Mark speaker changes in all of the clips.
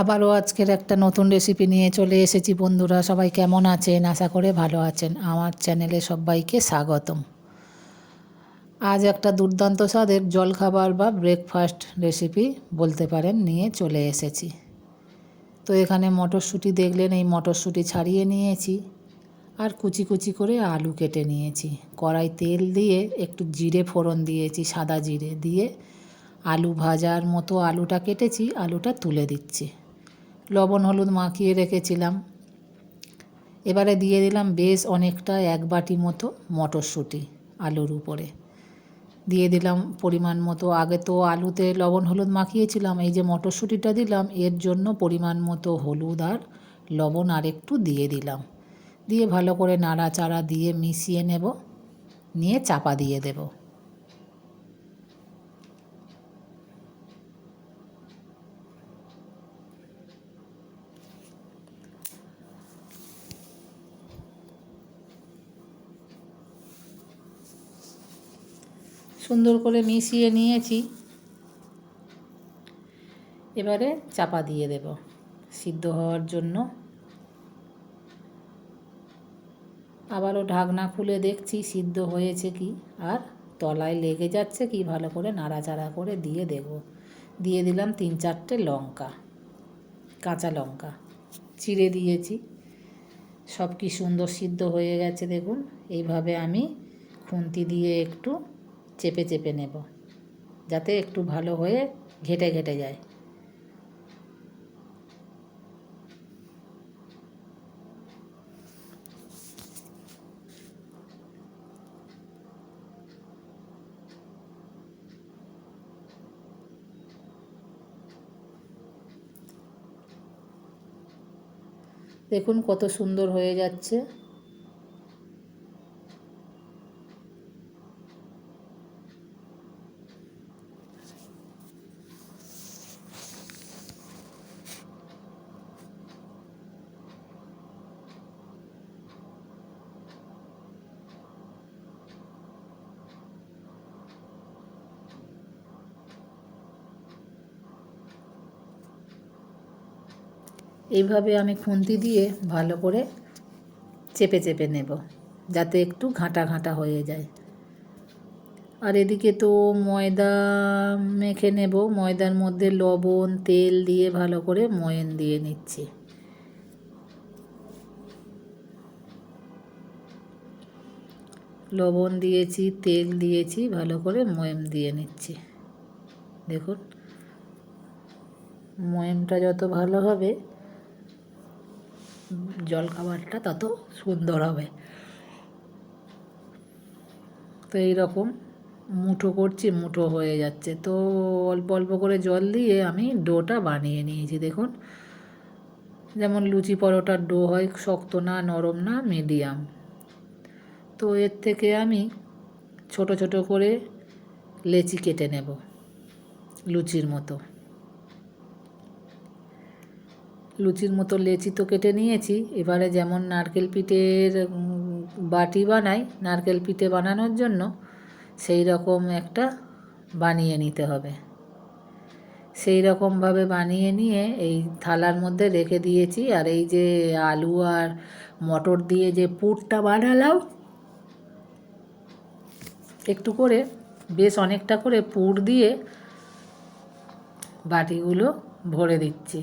Speaker 1: আবারও আজকের একটা নতুন রেসিপি নিয়ে চলে এসেছি বন্ধুরা, সবাই কেমন আছেন? আশা করে ভালো আছেন। আমার চ্যানেলে সবাইকে স্বাগতম। আজ একটা দুর্দান্ত স্বাদের জলখাবার বা ব্রেকফাস্ট রেসিপি বলতে পারেন নিয়ে চলে এসেছি। তো এখানে মটরশুঁটি দেখলেন, এই মটরশুঁটি ছাড়িয়ে নিয়েছি আর কুচি কুচি করে আলু কেটে নিয়েছি। কড়াই তেল দিয়ে একটু জিরে ফোড়ন দিয়েছি, সাদা জিরে দিয়ে আলু ভাজার মতো আলুটা কেটেছি, আলুটা তুলে দিচ্ছি। লবণ, হলুদ মাখিয়ে রেখেছিলাম। এবারে দিয়ে দিলাম বেশ অনেকটা এক বাটি মতো মটরশুঁটি আলুর উপরে। দিয়ে দিলাম পরিমাণ মতো। আগে তো আলুতে লবণ, হলুদ মাখিয়েছিলাম, এই যে মটরশুঁটিটা দিলাম, এর জন্য পরিমাণ মতো হলুদ আর লবণ আর একটু দিয়ে দিলাম। দিয়ে ভালো করে নাড়াচাড়া দিয়ে মিশিয়ে নেব, নিয়ে চাপা দিয়ে দেবো। সুন্দর করে মিশিয়ে নিয়েছি। এবারে চাপা দিয়ে দেব সিদ্ধ হওয়ার জন্য। আবারও ঢাকনা খুলে দেখছি সিদ্ধ হয়েছে কি, আর তলায় লেগে যাচ্ছে কি, ভালো করে নাড়াচাড়া করে দিয়ে দেব। দিয়ে দিলাম তিন চারটে লঙ্কা, কাঁচা লঙ্কা। চিড়ে দিয়েছি। সব কি সুন্দর সিদ্ধ হয়ে গেছে দেখুন। এইভাবে আমি খুন্তি দিয়ে একটু চেপে চেপে নেব, যাতে একটু ভালো হয়ে ঘেটে ঘেটে যায়। দেখুন কত সুন্দর হয়ে যাচ্ছে। এইভাবে আমি খুন্তি দিয়ে ভালো করে চেপে চেপে নেব, যাতে একটু ঘাঁটা ঘাঁটা হয়ে যায়। আর এদিকে তো ময়দা মেখে নেব, ময়দার মধ্যে লবণ, তেল দিয়ে ভালো করে ময়ন দিয়ে নিচ্ছি। লবণ দিয়েছি, তেল দিয়েছি, ভালো করে ময়ম দিয়ে নিচ্ছি। দেখুন ময়মটা যত ভালো হবে জলখাবারটা তত সুন্দর হবে। তো এইরকম মুঠো করছি, মুঠো হয়ে যাচ্ছে। তো অল্প অল্প করে জল দিয়ে আমি ডোটা বানিয়ে নিয়েছি, দেখুন। যেমন লুচি পরোটার ডো হয়, শক্ত না, নরম না, মিডিয়াম। তো এর থেকে আমি ছোট ছোট করে লেচি কেটে নেব, লুচির মতো। লুচির মতো লেচি তো কেটে নিয়েছি। এবারে যেমন নারকেল পিঠের বাটি বানাই, নারকেল পিঠে বানানোর জন্য সেই রকম একটা বানিয়ে নিতে হবে। সেই রকমভাবে বানিয়ে নিয়ে এই থালার মধ্যে রেখে দিয়েছি। আর এই যে আলু আর মটর দিয়ে যে পুরটা বানালাম, একটু করে, বেশ অনেকটা করে পুর দিয়ে বাটিগুলো ভরে দিচ্ছি।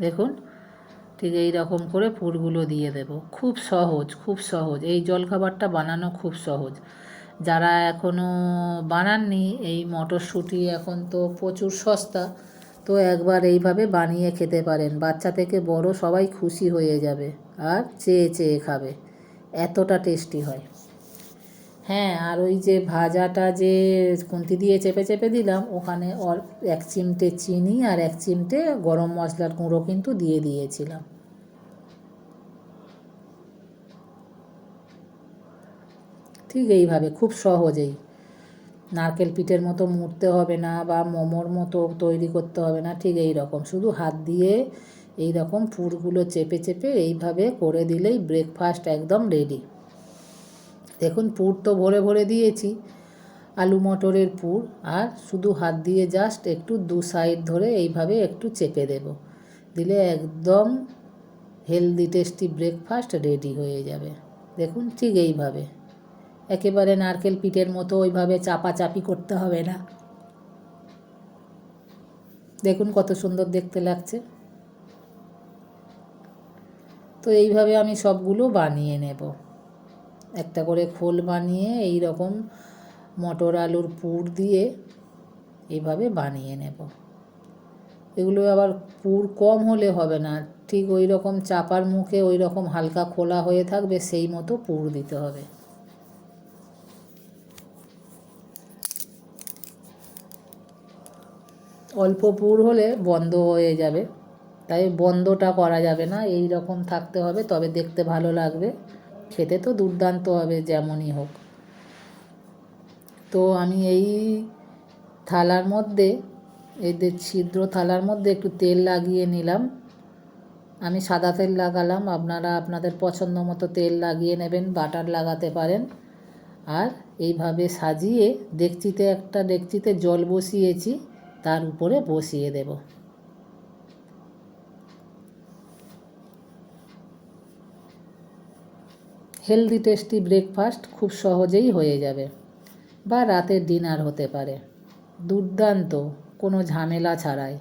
Speaker 1: দেখুন, ঠিক এই রকম করে পুরগুলো দিয়ে দেব। খুব সহজ খুব সহজ। এই জলখাবারটা বানানো খুব সহজ। যারা এখনও বানাননি, এই মটরশুঁটি এখন তো প্রচুর সস্তা, তো একবার এইভাবে বানিয়ে খেতে পারেন। বাচ্চা থেকে বড় সবাই খুশি হয়ে যাবে আর চেয়ে চেয়ে খাবে। এতটা টেস্টি হয়। হ্যাঁ আর ওই যে ভাজাটা যে খুন্তি দিয়ে চেপে চেপে দিলাম, ওখানে এক চিমটে চিনি আর এক চিমটে গরম মশলার গুঁড়ো কিন্তু দিয়ে দিয়েছিলাম। ঠিক এইভাবে, খুব সহজেই। নারকেল পিঠের মতো মুড়তে হবে না বা মোমোর মতো তৈরি করতে হবে না, ঠিক এই রকম শুধু হাত দিয়ে এই রকম পুরগুলো চেপে চেপে এইভাবে করে দিলেই ব্রেকফাস্ট একদম রেডি দেখুন, পুর তো ভরে ভরে দিয়েছি। আলু মটরের পুর, আর শুধু হাত দিয়ে জাস্ট একটু দু সাইড ধরে এইভাবে একটু চেপে দেব। দিলে একদম হেলদি টেস্টি ব্রেকফাস্ট রেডি হয়ে যাবে। দেখুন, ঠিক এইভাবে। একেবারে নারকেল পিঠের মতো ওইভাবে চাপাচাপি করতে হবে না। দেখুন, কত সুন্দর দেখতে লাগছে। তো এইভাবে আমি সবগুলো বানিয়ে নেব। একটা করে খোল বানিয়ে এই রকম মটর আলুর পুর দিয়ে এইভাবে বানিয়ে নেব। এগুলো আবার পুর কম হলে হবে না, ঠিক ওই রকম চাপার মুখে ওই রকম হালকা খোলা হয়ে থাকবে সেই মতো পুর দিতে হবে। অল্প পুর হলে বন্ধ হয়ে যাবে, তাই বন্ধটা করা যাবে না এই রকম থাকতে হবে, তবে দেখতে ভালো লাগবে। খেতে তো দুর্দান্ত হবে যেমনই হোক। তো আমি এই থালার মধ্যে, এই যে ছিদ্র থালার মধ্যে একটু তেল লাগিয়ে নিলাম। আমি সাদা তেল লাগালাম, আপনারা আপনাদের পছন্দ মতো তেল লাগিয়ে নেবেন, বাটার লাগাতে পারেন। আর এইভাবে সাজিয়ে ডেকচিতে একটা ডেকচিতে জল বসিয়েছি, তার উপরে বসিয়ে দেব। হেলদি টেস্টি ব্রেকফাস্ট খুব সহজেই হয়ে যাবে। বা রাতের ডিনার হতে পারে। দুর্দান্ত, কোনো ঝামেলা ছাড়াই।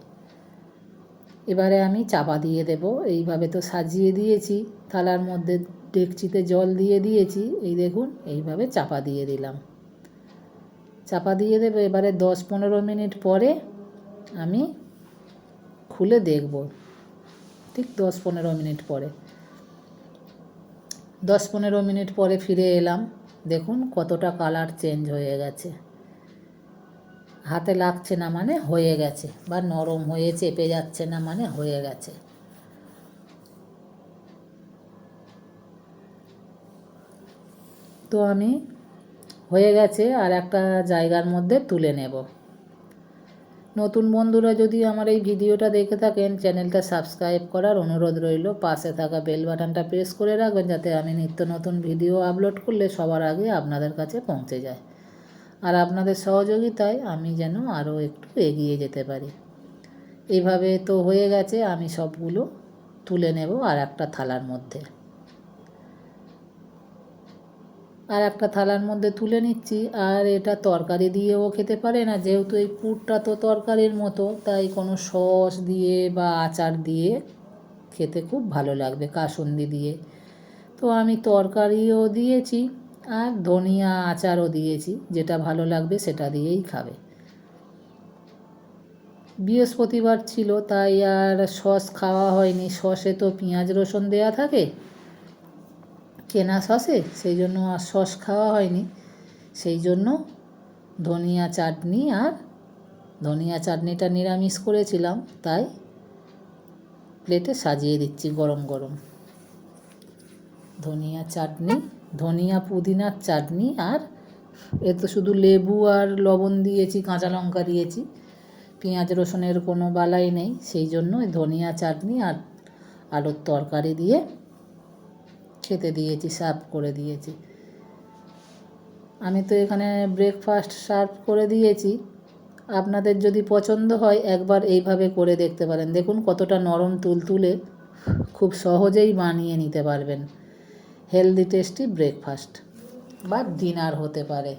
Speaker 1: এবারে আমি চাপা দিয়ে দেব। এইভাবে তো সাজিয়ে দিয়েছি। থালার মধ্যে ডেকচিতে জল দিয়ে দিয়েছি। এই দেখুন, এইভাবে চাপা দিয়ে দিলাম। চাপা দিয়ে দেবো এবারে দশ পনেরো মিনিট পরে আমি খুলে দেখব। ঠিক দশ পনেরো মিনিট পরে। দশ পনেরো মিনিট পরে ফিরে এলাম। দেখুন কতটা কালার চেঞ্জ হয়ে গেছে। হাতে লাগছে না মানে হয়ে গেছে বা নরম হয়ে চেপে যাচ্ছে না মানে হয়ে গেছে। তো আমি হয়ে গেছে আর একটা জায়গার মধ্যে তুলে নেব। নতুন বন্ধুরা যদি আমার এই ভিডিওটা দেখে থাকেন, চ্যানেলটা সাবস্ক্রাইব করার অনুরোধ রইল। পাশে থাকা বেল বাটনটা প্রেস করে রাখবেন যাতে আমি নিত্য নতুন ভিডিও আপলোড করলে সবার আগে আপনাদের কাছে পৌঁছে যায়। আর আপনাদের সহযোগিতায় আমি যেন আরও একটু এগিয়ে যেতে পারি। এইভাবে তো হয়ে গেছে, আমি সবগুলো তুলে নেব আর একটা থালার মধ্যে। আর একটা থালার মধ্যে তুলে নিচ্ছি। আর এটা তরকারি দিয়েও খেতে পারে না, যেহেতু এই পুরটা তো তরকারির মতো, তাই কোনো সস দিয়ে বা আচার দিয়ে খেতে খুব ভালো লাগবে, কাসুন্দি দিয়ে। তো আমি তরকারিও দিয়েছি আর ধনিয়া আচারও দিয়েছি, যেটা ভালো লাগবে সেটা দিয়েই খাবে। বৃহস্পতিবার ছিল, তাই আর সস খাওয়া হয়নি। সসে তো পেঁয়াজ রসুন দেওয়া থাকে কেনা সসে, সেই জন্য আর সস খাওয়া হয়নি। সেই জন্য ধনিয়া চাটনি আর ধনিয়া চাটনিটা নিরামিষ করেছিলাম, তাই প্লেটে সাজিয়ে দিচ্ছি গরম গরম। ধনিয়া চাটনি, ধনিয়া পুদিনার চাটনি আর এ তো শুধু লেবু আর লবণ দিয়েছি, কাঁচা লঙ্কা দিয়েছি, পেঁয়াজ রসুনের কোনো বালাই নেই, সেই জন্য ধনিয়া চাটনি আর আলুর তরকারি দিয়ে খেতে দিয়েছি, সার্ভ করে দিয়েছি। আমি তো এখানে ব্রেকফাস্ট সার্ভ করে দিয়েছি। আপনাদের যদি পছন্দ হয়, একবার এইভাবে করে দেখতে পারেন। দেখুন কতটা নরম তুলতুলে, খুব সহজেই বানিয়ে নিতে পারবেন। হেলদি টেস্টি ব্রেকফাস্ট বা ডিনার হতে পারে।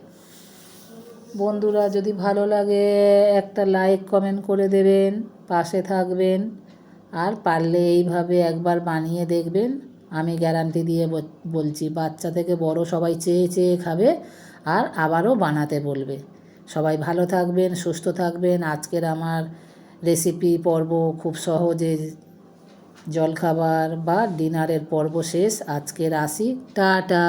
Speaker 1: বন্ধুরা, যদি ভালো লাগে, একটা লাইক কমেন্ট করে দেবেন, পাশে থাকবেন। আর পারলে এইভাবে একবার বানিয়ে দেখবেন। আমি গ্যারান্টি দিয়ে বলছি, বাচ্চা থেকে বড় সবাই চেয়ে চেয়ে খাবে আর আবারও বানাতে বলবে। সবাই ভালো থাকবেন, সুস্থ থাকবেন। আজকের আমার রেসিপি পর্ব খুব সহজে জলখাবার বা ডিনারের পর্ব শেষ। আজকের আসি, টাটা।